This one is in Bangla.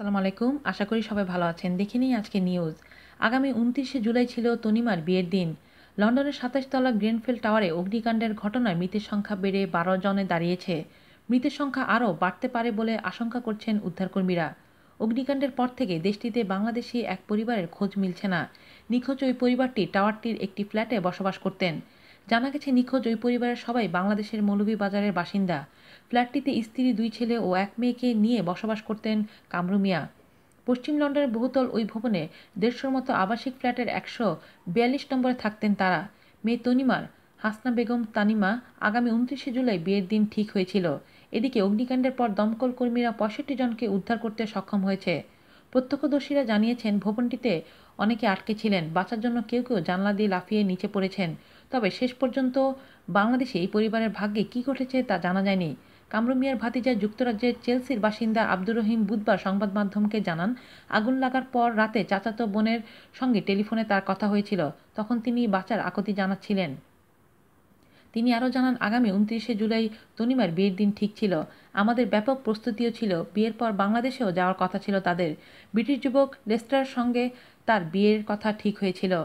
আসসালামু আলাইকুম। আশা করি সবাই ভালো আছেন। দেখে নিই আজকে নিউজ। আগামী উনত্রিশে জুলাই ছিল তনিমার বিয়ের দিন। লন্ডনের সাতাশতলা গ্রেনফিল টাওয়ারে অগ্নিকাণ্ডের ঘটনায় মৃতের সংখ্যা বেড়ে বারো জনে দাঁড়িয়েছে। মৃতের সংখ্যা আরও বাড়তে পারে বলে আশঙ্কা করছেন উদ্ধারকর্মীরা। অগ্নিকাণ্ডের পর থেকে দেশটিতে বাংলাদেশি এক পরিবারের খোঁজ মিলছে না। নিখোঁজ ওই পরিবারটি টাওয়ারটির একটি ফ্ল্যাটে বসবাস করতেন। জানা গেছে, নিখোঁজ ওই পরিবারের সবাই বাংলাদেশের মৌলভীবাজারের বাসিন্দা। ফ্ল্যাটটিতে স্ত্রী, দুই ছেলে ও এক মেয়েকে নিয়ে বসবাস করতেন কামরু মিয়া। পশ্চিম লন্ডনের বহুতল ওই ভবনে দেড়শোর মতো আবাসিক ফ্ল্যাটের একশো বিয়াল্লিশ নম্বরে থাকতেন তারা। মেয়ে তনিমার, হাসনা বেগম তানিমা আগামী উনত্রিশে জুলাই বিয়ের দিন ঠিক হয়েছিল। এদিকে অগ্নিকাণ্ডের পর দমকল কর্মীরা পঁয়ষট্টি জনকে উদ্ধার করতে সক্ষম হয়েছে। প্রত্যক্ষদর্শীরা জানিয়েছেন, ভবনটিতে অনেকে আটকে ছিলেন, বাঁচার জন্য কেউ কেউ জানলা দিয়ে লাফিয়ে নিচে পড়েছেন। তবে শেষ পর্যন্ত বাংলাদেশে এই পরিবারের ভাগ্যে কী ঘটেছে তা জানা যায়নি। কামরু মিয়ার ভাতিজা যুক্তরাজ্যের চেলসির বাসিন্দা আব্দুর রহিম বুধবার সংবাদ মাধ্যমকে জানান, আগুন লাগার পর রাতে চাচাতো বোনের সঙ্গে টেলিফোনে তার কথা হয়েছিল, তখন তিনি বাঁচার আকতি জানাচ্ছিলেন। তিনি আরও জানান, আগামী উনত্রিশে জুলাই তনিমার বিয়ের দিন ঠিক ছিল। আমাদের ব্যাপক প্রস্তুতিও ছিল। বিয়ের পর বাংলাদেশেও যাওয়ার কথা ছিল তাদের। ব্রিটিশ যুবক লেস্টার সঙ্গে তার বিয়ের কথা ঠিক হয়েছিল।